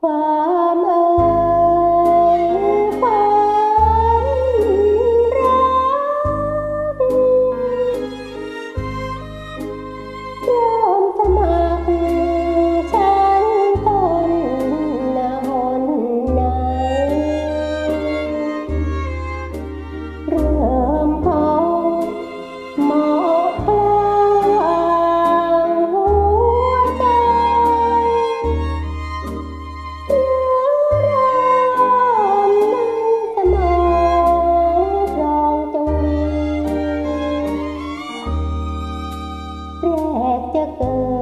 qua จะเกิด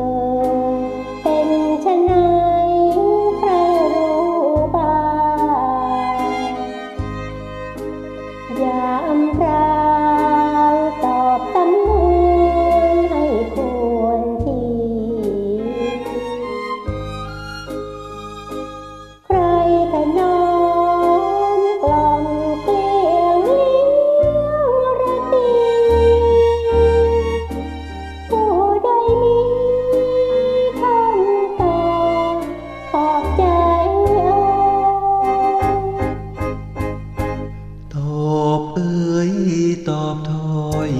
อบถอย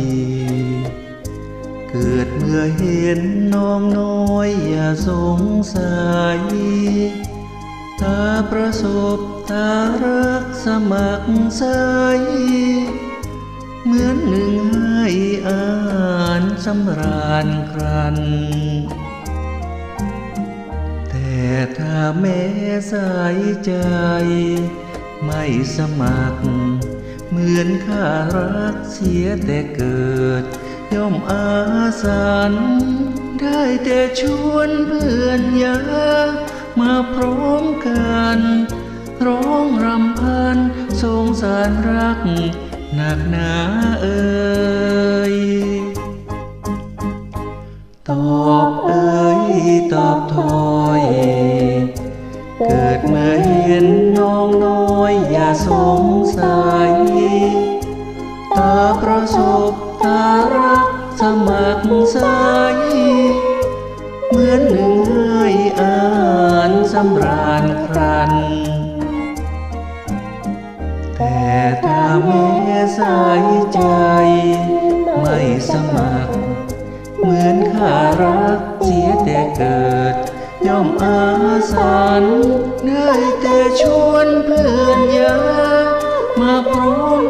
เกิดเมื่อเห็นน้องน้อยอย่าสงสัยตาประสบตารักสมัครใจเหมือนหนึ่งให้อ่านสำราญครัน แต่ถ้าแม้สาใจไม่สมัคร เหมือนข้ารักเสียแต่เกิด ย่อมอาสันได้แต่ชวนเพื่อนยามาพร้อมกัน ร้องรำพันสงสารรัก หนักหนาเอ่ยตอบเอ่ยตอบถอย เกิดมาเห็นน้องน้อยอย่า สงสัย ตาประสบตารักสมัครใสเหมือนหนึ่งให้อ่านสำราญครัน แต่ตาแม้สายใจ สันได้แต่ชวนเพื่อนยามาพร้อม